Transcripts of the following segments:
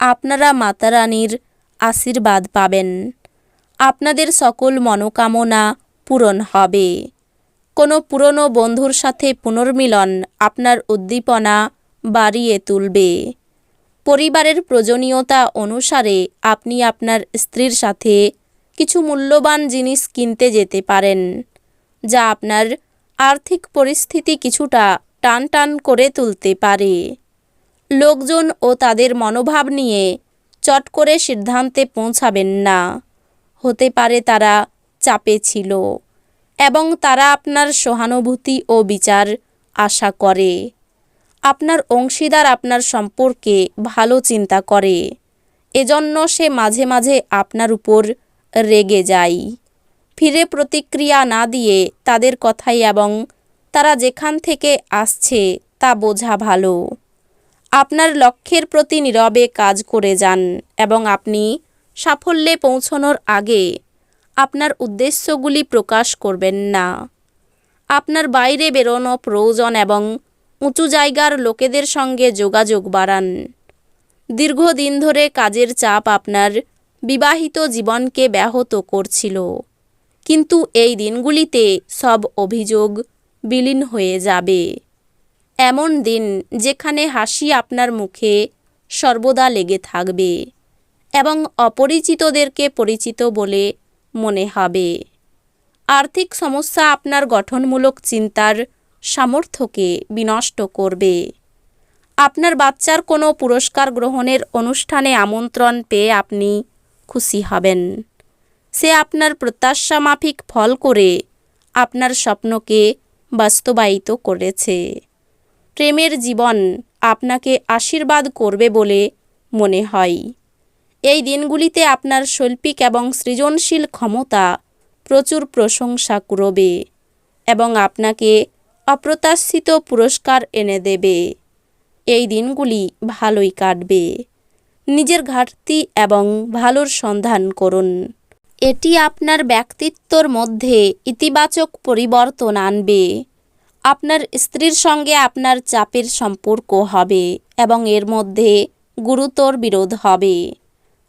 আপনারা মাতারানীর আশীর্বাদ পাবেন। আপনাদের সকল মনোকামনা পূরণ হবে। কোনো পুরনো বন্ধুর সাথে পুনর্মিলন আপনার উদ্দীপনা বাড়িয়ে তুলবে। পরিবারের প্রয়োজনীয়তা অনুসারে আপনি আপনার স্ত্রীর সাথে কিছু মূল্যবান জিনিস কিনতে যেতে পারেন, যা আপনার আর্থিক পরিস্থিতি কিছুটা টান টান করে তুলতে পারে। লোকজন ও তাদের মনোভাব নিয়ে চট করে সিদ্ধান্তে পৌঁছাবেন না। হতে পারে তারা চাপে ছিল এবং তারা আপনার সহানুভূতি ও বিচার আশা করে। আপনার অংশীদার আপনার সম্পর্কে ভালো চিন্তা করে। এজন্য সে মাঝে মাঝে আপনার উপর রেগে যায়। ফিরে প্রতিক্রিয়া না দিয়ে তাদের কথাই এবং তারা যেখান থেকে আসছে তা বোঝা ভালো। আপনার লক্ষ্যের প্রতি নীরবে কাজ করে যান এবং আপনি সাফল্যে পৌঁছানোর আগে আপনার উদ্দেশ্যগুলি প্রকাশ করবেন না। আপনার বাইরে বেরোনো প্রয়োজন এবং উঁচু জায়গার লোকেদের সঙ্গে যোগাযোগ বাড়ান। দীর্ঘদিন ধরে কাজের চাপ আপনার বিবাহিত জীবনকে ব্যাহত করছিল। কিন্তু এই দিনগুলিতে সব অভিযোগ বিলীন হয়ে যাবে। এমন দিন যেখানে হাসি আপনার মুখে সর্বদা লেগে থাকবে এবং অপরিচিতদেরকে পরিচিত বলে মনে হবে। আর্থিক সমস্যা আপনার গঠনমূলক চিন্তার সামর্থ্যকে বিনষ্ট করবে। আপনার বাচ্চার কোনো পুরস্কার গ্রহণের অনুষ্ঠানে আমন্ত্রণ পেয়ে আপনি খুশি হবেন। সে আপনার প্রত্যাশা মাফিক ফল করে আপনার স্বপ্নকে বাস্তবায়িত করেছে। প্রেমের জীবন আপনাকে আশীর্বাদ করবে বলে মনে হয়। এই দিনগুলিতে আপনার শৈল্পিক এবং সৃজনশীল ক্ষমতা প্রচুর প্রশংসা করবে এবং আপনাকে অপ্রত্যাশিত পুরস্কার এনে দেবে। এই দিনগুলি ভালোই কাটবে। নিজের ঘাটতি এবং ভালোর সন্ধান করুন। এটি আপনার ব্যক্তিত্বর মধ্যে ইতিবাচক পরিবর্তন আনবে। আপনার স্ত্রীর সঙ্গে আপনার চাপের সম্পর্ক হবে এবং এর মধ্যে গুরুতর বিরোধ হবে।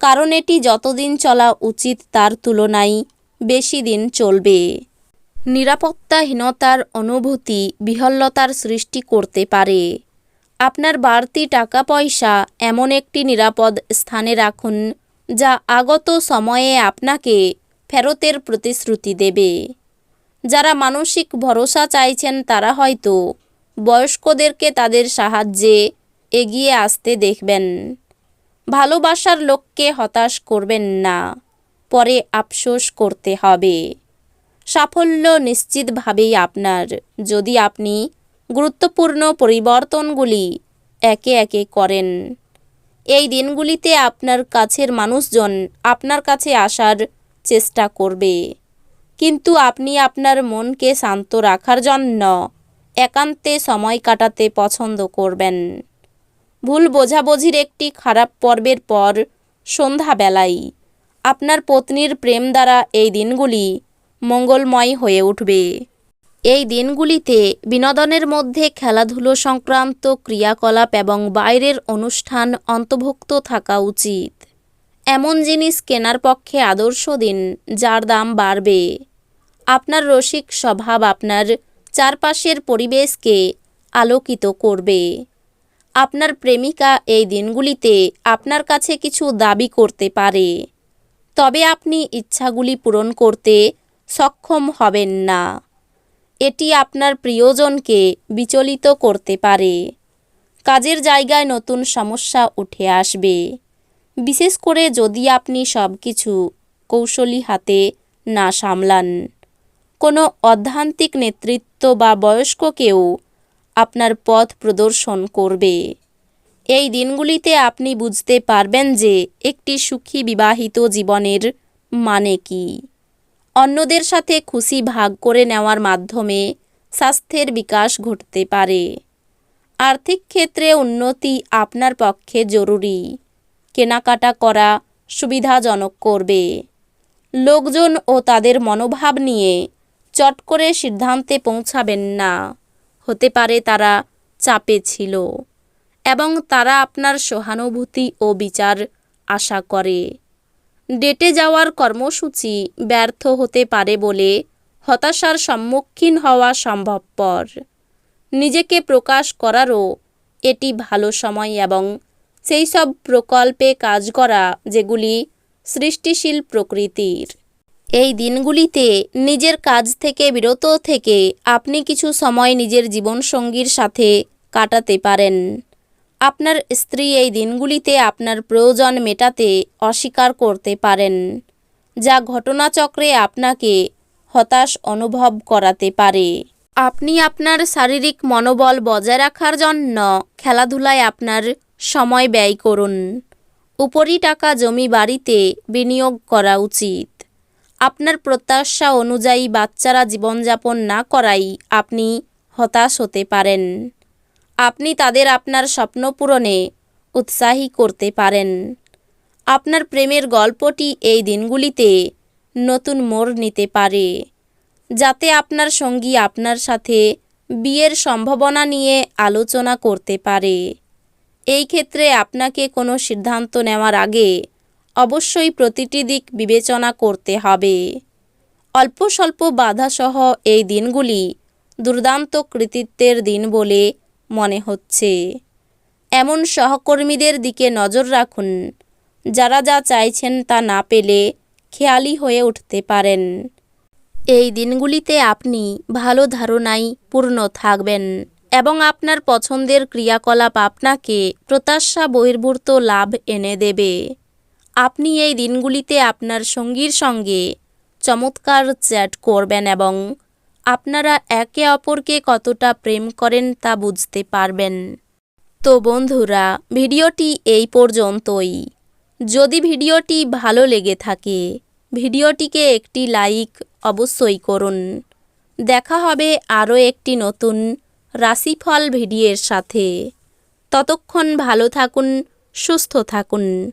কারণ এটি যতদিন চলা উচিত তার তুলনায় বেশি দিন চলবে। নিরাপত্তাহীনতার অনুভূতি বিহল্লতার সৃষ্টি করতে পারে। আপনার বাড়তি টাকা পয়সা এমন একটি নিরাপদ স্থানে রাখুন যা আগত সময়ে আপনাকে ফেরতের প্রতিশ্রুতি দেবে। যারা মানসিক ভরসা চাইছেন তারা হয়তো বয়স্কদেরকে তাদের সাহায্যে এগিয়ে আসতে দেখবেন। ভালোবাসার লোককে হতাশ করবেন না, পরে আফসোস করতে হবে। সাফল্য নিশ্চিতভাবেই আপনার। যদি আপনি গুরুত্বপূর্ণ পরিবর্তনগুলি একে একে করেন, এই দিনগুলিতে আপনার কাছের মানুষজন আপনার কাছে আসার চেষ্টা করবে। কিন্তু আপনি আপনার মনকে শান্ত রাখার জন্য একান্তে সময় কাটাতে পছন্দ করবেন। ভুল বোঝাবুঝির একটি খারাপ পর্বের পর সন্ধ্যাবেলায় আপনার পত্নীর প্রেম দ্বারা এই দিনগুলি মঙ্গলময় হয়ে উঠবে। এই দিনগুলিতে বিনোদনের মধ্যে খেলাধুলো সংক্রান্ত ক্রিয়াকলাপ এবং বাইরের অনুষ্ঠান অন্তর্ভুক্ত থাকা উচিত। এমন জিনিস কেনার পক্ষে আদর্শ দিন যার দাম বাড়বে। আপনার রসিক স্বভাব আপনার চারপাশের পরিবেশকে আলোকিত করবে। আপনার প্রেমিকা এই দিনগুলিতে আপনার কাছে কিছু দাবি করতে পারে। তবে আপনি ইচ্ছাগুলি পূরণ করতে সক্ষম হবেন না। এটি আপনার প্রিয়জনকে বিচলিত করতে পারে। কাজের জায়গায় নতুন সমস্যা উঠে আসবে। বিশেষ করে যদি আপনি সব কিছু কৌশলী হাতে না সামলান। কোনো অধ্যান্তিক নেতৃত্ব বা বয়স্ক কেউ আপনার পথ প্রদর্শন করবে। এই দিনগুলিতে আপনি বুঝতে পারবেন যে একটি সুখী বিবাহিত জীবনের মানে কি। অন্যদের সাথে খুশি ভাগ করে নেওয়ার মাধ্যমে স্বাস্থ্যের বিকাশ ঘটতে পারে। আর্থিক ক্ষেত্রে উন্নতি আপনার পক্ষে জরুরি। কেনাকাটা করা সুবিধাজনক করবে। লোকজন ও তাদের মনোভাব নিয়ে চট করে সিদ্ধান্তে পৌঁছাবেন না। হতে পারে তারা চাপে ছিল এবং তারা আপনার সহানুভূতি ও বিচার আশা করে। ডেটে যাওয়ার কর্মসূচি ব্যর্থ হতে পারে বলে হতাশার সম্মুখীন হওয়া সম্ভবপর। নিজেকে প্রকাশ করারও এটি ভালো সময় এবং সেই সব প্রকল্পে কাজ করা যেগুলি সৃষ্টিশীল প্রকৃতির। এই দিনগুলিতে নিজের কাজ থেকে বিরত থেকে আপনি কিছু সময় নিজের জীবনসঙ্গীর সাথে কাটাতে পারেন। আপনার স্ত্রী এই দিনগুলিতে আপনার প্রয়োজন মেটাতে অস্বীকার করতে পারেন, যা ঘটনাচক্রে আপনাকে হতাশ অনুভব করাতে পারে। আপনি আপনার শারীরিক মনোবল বজায় রাখার জন্য খেলাধুলায় আপনার সময় ব্যয় করুন। উপরি টাকা জমি বাড়িতে বিনিয়োগ করা উচিত। আপনার প্রত্যাশা অনুযায়ী বাচ্চারা জীবনযাপন না করাই আপনি হতাশ হতে পারেন। আপনি তাদের আপনার স্বপ্ন পূরণে উৎসাহী করতে পারেন। আপনার প্রেমের গল্পটি এই দিনগুলিতে নতুন মোড় নিতে পারে, যাতে আপনার সঙ্গী আপনার সাথে বিয়ের সম্ভাবনা নিয়ে আলোচনা করতে পারে। এই ক্ষেত্রে আপনাকে কোনো সিদ্ধান্ত নেওয়ার আগে অবশ্যই প্রতিটি দিক বিবেচনা করতে হবে। অল্প স্বল্প বাধাসহ এই দিনগুলি দুর্দান্ত কৃতিত্বের দিন বলে মনে হচ্ছে। এমন সহকর্মীদের দিকে নজর রাখুন, যারা যা চাইছেন তা না পেলে খেয়ালি হয়ে উঠতে পারেন। এই দিনগুলিতে আপনি ভালো ধারণায় পূর্ণ থাকবেন এবং আপনার পছন্দের ক্রিয়াকলাপ আপনাকে প্রত্যাশা বহির্ভূত লাভ এনে দেবে। আপনি এই দিনগুলিতে আপনার সঙ্গীর সঙ্গে চমৎকার চ্যাট করবেন এবং আপনারা একে অপরকে কতটা প্রেম করেন তা বুঝতে পারবেন। তো বন্ধুরা, ভিডিওটি এই পর্যন্তই। যদি ভিডিওটি ভালো লেগে থাকে, ভিডিওটিকে একটি লাইক অবশ্যই করুন। দেখা হবে আরও একটি নতুন রাশিফল ভিডিওর সাথে। ততক্ষণ ভালো থাকুন, সুস্থ থাকুন।